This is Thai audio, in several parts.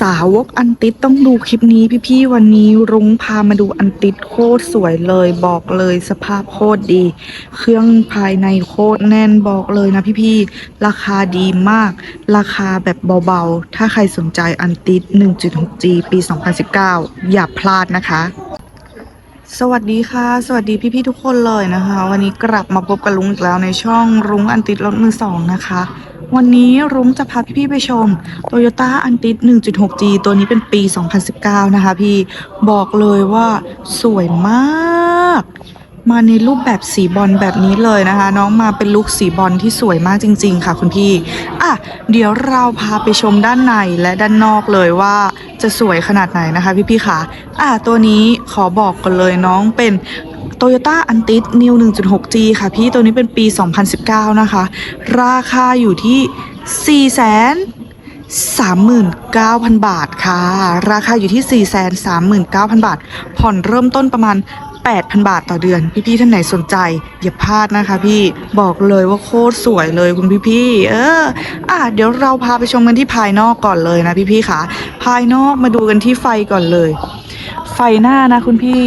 สาวกอันติดต้องดูคลิปนี้พี่ๆวันนี้รุ้งพามาดูอันติดโคตรสวยเลยบอกเลยสภาพโคตรดี เครื่องภายในโคตรแน่นบอกเลยนะพี่ๆราคาดีมาก ราคาแบบเบาๆ ถ้าใครสนใจอันติด 1.6G ปี 2019 อย่าพลาดนะคะ สวัสดีค่ะ สวัสดีพี่ๆทุกคนเลยนะคะ วันนี้กลับมาพบกับลุงอีกแล้วในช่องรุ้งอันติดรถมือสองนะคะ วันนี้รุ้งจะพาพี่ๆไปชม Toyota อันติ 1.6G ตัวนี้เป็นปี 2019 นะคะพี่ บอกเลยว่าสวยมาก มาในรูปแบบสีบอลแบบนี้เลยนะคะ น้องมาเป็นลุคสีบอลที่สวยมากจริง ๆ ค่ะคุณพี่ อะ เดี๋ยวเราพาไปชมด้านในและด้านนอกเลยว่าจะสวยขนาดไหนนะคะพี่ๆค่ะ อะตัวนี้ขอบอกกันเลยน้องเป็น Toyota a n t i s New 1.6G ค่ะพี่ตัวนี้เป็นปี 2019 นะคะ ราคาอยู่ที่4 0 0 39,000 บาทค่ะ ราคาอยู่ที่ 439,000 บาท ผ่อนเริ่มต้นประมาณ 8,000 บาทต่อเดือน พี่ๆท่านไหนสนใจ อย่าพลาดนะคะพี่บอกเลยว่าโคตรสวยเลยคุณพี่ๆเออ อะเดี๋ยวเราพาไปชมกันที่ภายนอกก่อนเลยนะพี่ๆค่ะ ภายนอกมาดูกันที่ไฟก่อนเลย ไฟหน้านะคุณพี่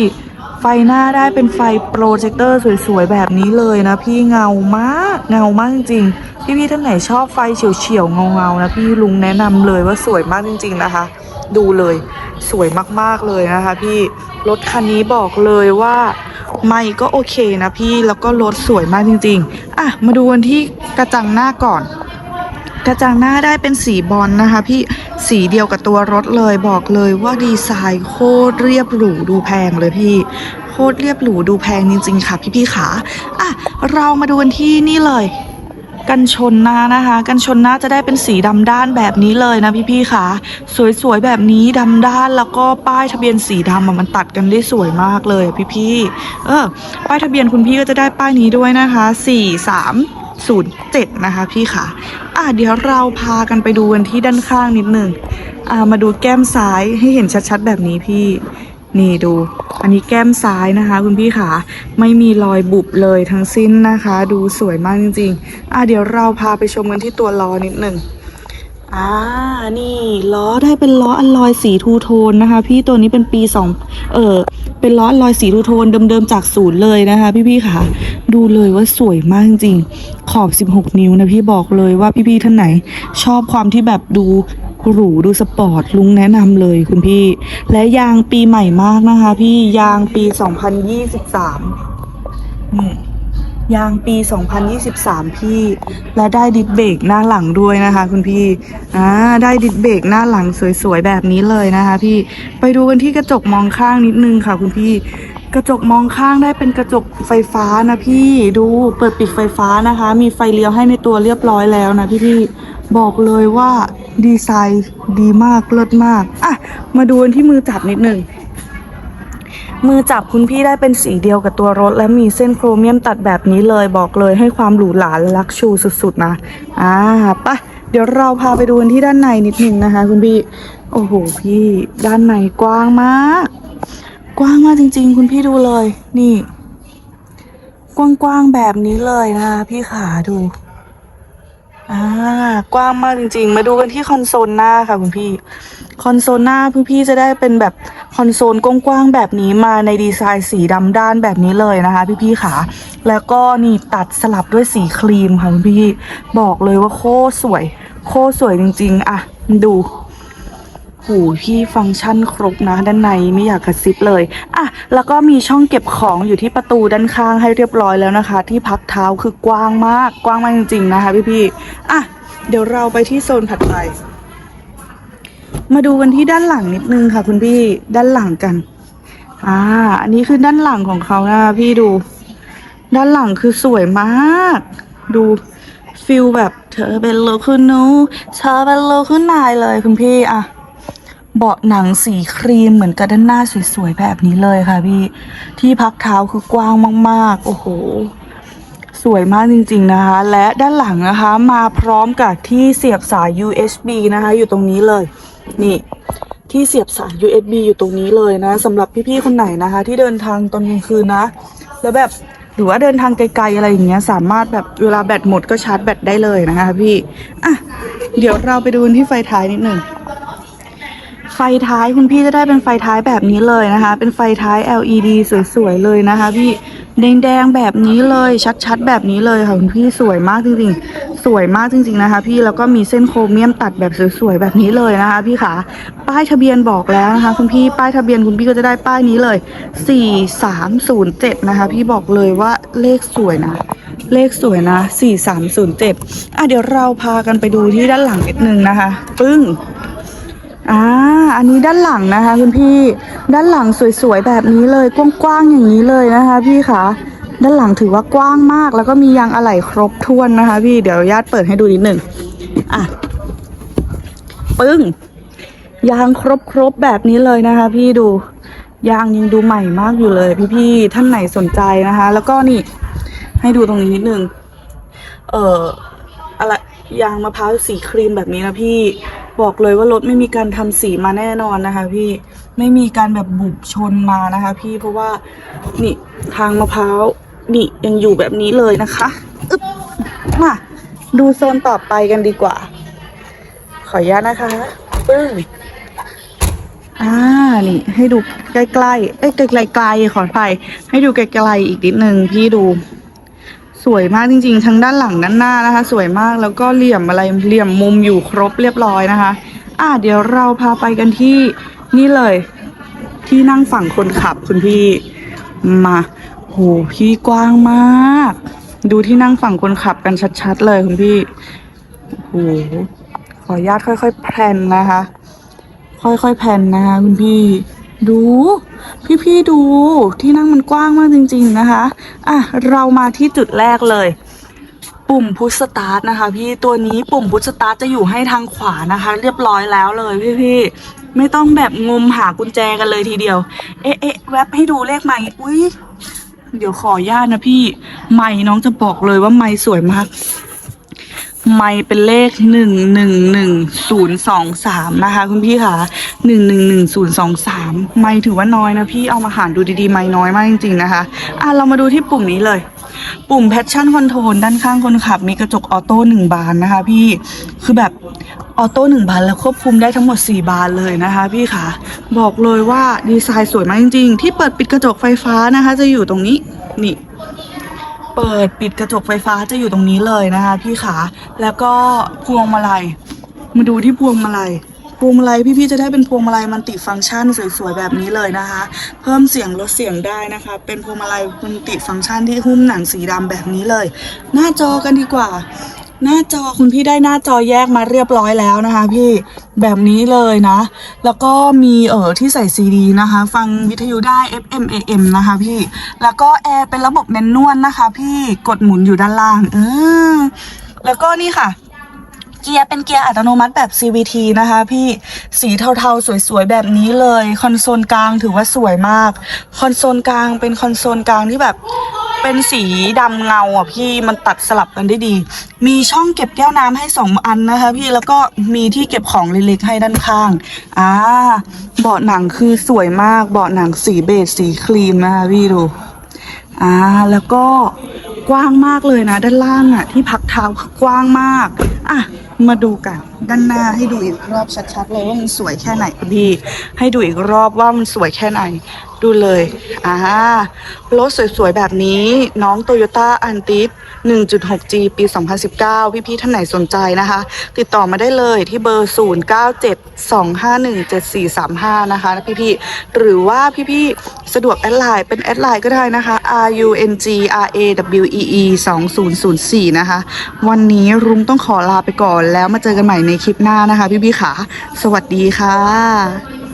ฟหน้าได้เป็นไฟโปรเจคเตอร์สวยๆ แบบนี้เลยนะพี่เงามากเงามากจริงพี่ๆท่านไหนชอบไฟเฉียวๆเงาๆนะพี่ลุงแนะนำเลยว่าสวยมากจริง ๆนะคะ ดูเลยสวยมากๆเลยนะคะ พี่รถคันนี้บอกเลยว่าไม่ก็โอเคนะพี่แล้วก็รถสวยมากจริง ๆ อะมาดูกันที่กระจังหน้าก่อน กระจังหน้าได้เป็นสีบอลนะคะ พี่สีเดียวกับตัวรถเลยบอกเลยว่าดีไซน์โคตรเรียบหรูดูแพงเลยพี่โคตรเรียบหรูดูแพงจริงๆค่ะพี่ๆขาอะเรามาดูกันที่นี่เลยกันชนหน้านะคะ กันชนหน้าจะได้เป็นสีดำด้านแบบนี้เลยนะพี่ๆค่ะสวยๆแบบนี้ดำด้านแล้วก็ป้ายทะเบียนสีดำอะมันตัดกันได้สวยมากเลยพี่ๆเออป้ายทะเบียนคุณพี่ก็จะได้ป้ายนี้ด้วยนะคะสี่สาม ศูนย์เจ็ดนะคะพี่ค่ะ อะเดี๋ยวเราพากันไปดูกันที่ด้านข้างนิดหนึ่งอ่ามาดูแก้มซ้ายให้เห็นชัดๆแบบนี้พี่นี่ดู อันนี้แก้มซ้ายนะคะ คุณพี่ขาไม่มีรอยบุบเลยทั้งสิ้นนะคะ ดูสวยมากจริงๆ อะเดี๋ยวเราพาไปชมกันที่ตัวล้อนิดหนึ่งอ่า นี่ล้อได้เป็นล้ออัลลอยสีทูโทนนะคะ พี่ตัวนี้เป็นปีสองเออ เป็นล้อลอยสีทูโทนเดิมๆจากศูนย์เลยนะคะ พี่ๆค่ะ ดูเลยว่าสวยมากจริงๆขอบ 16 นิ้วนะพี่บอกเลยว่าพี่ๆท่านไหน ชอบความที่แบบดูหรูดูสปอร์ตลุงแนะนำเลยคุณพี่ และยางปีใหม่มากนะคะ พี่ยางปี 2023นี่ ยางปี 2023 พี่ และได้ดิสเบรกหน้าหลังด้วยนะคะ คุณพี่อ่าได้ดิสเบรกหน้าหลังสวยๆแบบนี้เลยนะคะ พี่ไปดูกันที่กระจกมองข้างนิดนึงค่ะ คุณพี่กระจกมองข้างได้เป็นกระจกไฟฟ้านะพี่ดูเปิดปิดไฟฟ้านะคะ มีไฟเลี้ยวให้ในตัวเรียบร้อยแล้วนะพี่พี่บอกเลยว่าดีไซน์ดีมากเลิศมากอะมาดูกันที่มือจับนิดนึง มือจับคุณพี่ได้เป็นสีเดียวกับตัวรถ และมีเส้นโครเมียมตัดแบบนี้เลยบอกเลยให้ความหรูหราและลักชูสุดๆนะ อ่าปะเดี๋ยวเราพาไปดูกันที่ด้านในนิดหนึ่งนะคะ คุณพี่ โอ้โหพี่ ด้านในกว้างมาก กว้างมากจริง ๆ คุณพี่ดูเลย นี่ กว้างๆแบบนี้เลยนะคะพี่ขาดู อ่ากว้างมากจริง ๆ มาดูกันที่คอนโซลหน้าค่ะคุณพี่ คอนโซลหน้าพี่ๆจะได้เป็นแบบคอนโซลกว้างๆแบบนี้มาในดีไซน์สีดำด้านแบบนี้เลยนะคะ พี่ๆค่ะ แล้วก็นี่ตัดสลับด้วยสีครีมค่ะคุณพี่ บอกเลยว่าโคตรสวย โคตรสวยจริง ๆ อะ ดู หูพี่ฟังก์ชันครบนะด้านในไม่อยากกระซิบเลยอะแล้วก็มีช่องเก็บของอยู่ที่ประตูด้านข้างให้เรียบร้อยแล้วนะคะ ที่พักเท้าคือกว้างมากกว้างมากจริงๆนะคะพี่ๆอะเดี๋ยวเราไปที่โซนถัดไป มาดูกันที่ด้านหลังนิดนึงค่ะ คุณพี่ด้านหลังกัน อ่า อันนี้คือด้านหลังของเขานะคะพี่ดู ด้านหลังคือสวยมาก ดูฟิลแบบเธอเป็นโลคุณนูเธอเป็นโลคุณนายเลยคุณพี่อะ เบาะหนังสีครีมเหมือนกับด้านหน้าสวยๆแบบนี้เลยค่ะพี่ ที่พักเท้าคือกว้างมากๆ โอ้โห สวยมากจริงๆนะคะ และด้านหลังนะคะ มาพร้อมกับที่เสียบสาย USB นะคะ อยู่ตรงนี้เลย นี่ที่เสียบสาย USB อยู่ตรงนี้เลยนะสำหรับพี่ๆคนไหนนะคะ ที่เดินทางตอนกลางคืนนะ แล้วแบบหรือว่าเดินทางไกลๆอะไรอย่างเงี้ย สามารถแบบเวลาแบตหมดก็ชาร์จแบตได้เลยนะคะพี่ อะ เดี๋ยวเราไปดูที่ไฟท้ายนิดหนึ่ง ไฟท้ายคุณพี่จะได้เป็นไฟท้ายแบบนี้เลยนะคะ เป็นไฟท้าย LED สวยๆเลยนะคะพี่แดงๆแบบนี้เลยชัดๆ แบบนี้เลยค่ะคุณพี่สวยมากจริงๆ สวยมากจริง ๆนะคะ พี่แล้วก็มีเส้นโครเมียมตัดแบบสวยๆแบบนี้เลยนะคะ พี่ขาป้ายทะเบียนบอกแล้วนะคะ คุณพี่ป้ายทะเบียนคุณพี่ก็จะได้ป้ายนี้เลย 4307 นะคะ พี่บอกเลยว่าเลขสวยนะเลขสวยนะ 4307 อะเดี๋ยวเราพากันไปดูที่ด้านหลังนิดนึงนะคะ ปึ้งอ่า อันนี้ด้านหลังนะคะคุณพี่ด้านหลังสวยๆแบบนี้เลยกว้างๆอย่างนี้เลยนะคะ พี่คะด้านหลังถือว่ากว้างมาก แล้วก็มียางอะไหล่ครบถ้วนนะคะ พี่เดี๋ยวญาติเปิดให้ดูนิดหนึ่งอะปึ้งยางครบๆแบบนี้เลยนะคะ พี่ดูยางยังดูใหม่มากอยู่เลย พี่ๆท่านไหนสนใจนะคะ แล้วก็นี่ ให้ดูตรงนี้นิดนึงเอ่ออะไรยางมะพร้าวสีครีมแบบนี้นะพี่ บอกเลยว่ารถไม่มีการทำสีมาแน่นอนนะคะ พี่ไม่มีการแบบบุบชนมานะคะ พี่เพราะว่านี่ทางมะพร้าวนี่ยังอยู่แบบนี้เลยนะคะอึ๊บมาดูโซนต่อไปกันดีกว่า ขออนุญาตนะคะปึ้งอ่านี่ ให้ดูใกล้ๆเอ้ยไกลๆขออภัยให้ดูไกลๆอีกนิดนึงพี่ดู สวยมากจริง ๆ ทั้งด้านหลังด้านหน้านะคะ สวยมากแล้วก็เหลี่ยมอะไรเหลี่ยมมุมอยู่ครบเรียบร้อยนะคะ อะเดี๋ยวเราพาไปกันที่นี่เลย ที่นั่งฝั่งคนขับคุณพี่มาโหพี่กว้างมาก ดูที่นั่งฝั่งคนขับกันชัดๆเลยคุณพี่โหขออนุญาตค่อยๆแพลนนะคะ ค่อยๆแผ่นนะคะคุณพี่ ดู พี่ๆดูที่นั่งมันกว้างมากจริง ๆ นะคะ อะ เรามาที่จุดแรกเลย ปุ่มพุชสตาร์ทนะคะ พี่ตัวนี้ปุ่มพุชสตาร์ทจะอยู่ให้ทางขวานะคะ เรียบร้อยแล้วเลยพี่ๆไม่ต้องแบบงมหากุญแจกันเลยทีเดียว เอ๊ะเอ๊ะแวบให้ดูเลขใหม่อุ้ยเดี๋ยวขออนุญาตนะพี่ ไม่น้องจะบอกเลยว่าไม่สวยมาก ไม่เป็นเลขหนึ่งหนึ่งหนึ่งศูนย์สองสามนะคะ คุณพี่ค่ะหนึ่งหนึ่งหนึ่งศูนย์สองสามไม่ถือว่าน้อยนะพี่เอามาหารดูดีๆ ไม่น้อยมากจริงๆนะคะ อะเรามาดูที่ปุ่มนี้เลย ปุ่ม Passion Control ด้านข้างคนขับ มีกระจกออโต้หนึ่งบานนะคะ พี่คือแบบออโต้หนึ่งบานแล้วควบคุมได้ทั้งหมด 4 บานเลยนะคะ พี่ค่ะบอกเลยว่าดีไซน์สวยมากจริงๆ ที่เปิดปิดกระจกไฟฟ้านะคะ จะอยู่ตรงนี้นี่ เปิดปิดกระจกไฟฟ้าจะอยู่ตรงนี้เลยนะคะ พี่ขาแล้วก็พวงมาลัยมาดูที่พวงมาลัยพวงมาลัยพี่ๆจะได้เป็นพวงมาลัยมันติฟังก์ชันสวยๆแบบนี้เลยนะคะ เพิ่มเสียงลดเสียงได้นะคะ เป็นพวงมาลัยมันติฟังก์ชันที่หุ้มหนังสีดำแบบนี้เลย หน้าจอกันดีกว่า หน้าจอคุณพี่ได้หน้าจอแยกมาเรียบร้อยแล้วนะคะ พี่แบบนี้เลยนะ แล้วก็มีเออที่ใส่ซีดีนะคะ ฟังวิทยุได้ FM AM นะคะ พี่แล้วก็แอร์เป็นระบบแมนนวลนะคะ พี่กดหมุนอยู่ด้านล่างเออแล้วก็นี่ค่ะเกียร์เป็นเกียร์อัตโนมัติแบบ CVT นะคะพี่สีเทาๆ สวยๆ แบบนี้เลย คอนโซลกลางถือว่าสวยมาก คอนโซลกลางเป็นคอนโซลกลางที่แบบ เป็นสีดำเงาอะพี่มันตัดสลับกันได้ดี มีช่องเก็บแก้วน้ำให้สองอันนะคะ พี่แล้วก็มีที่เก็บของเล็กๆให้ด้านข้างอ่าเบาะหนังคือสวยมากเบาะหนังสีเบจสีครีมนะคะพี่ดูอ่าแล้วก็กว้างมากเลยนะ ด้านล่างอะ ที่พักเท้ากว้างมาก อะ มาดูกัน ด้านหน้าให้ดูอีกรอบชัดๆเลยว่ามันสวยแค่ไหนคุณพี่ ให้ดูอีกรอบว่ามันสวยแค่ไหน ดูเลยอ่ารถสวยๆแบบนี้ น้อง Toyota a n t i s 1.6G ปี 2019 พี่ๆท่านไหนสนใจนะคะ ติดต่อมาได้เลยที่เบอร์ 0972517435 นะคะพี่ๆหรือว่าพี่ๆสะดวกแอดไลน์เป็นแอดไลน์ก็ได้นะคะ R U N G R A W E E 2004 นะคะ วันนี้รุ้งต้องขอลาไปก่อนแล้วมาเจอกันใหม่ในคลิปหน้านะคะ พี่บีขาสวัสดีค่ะ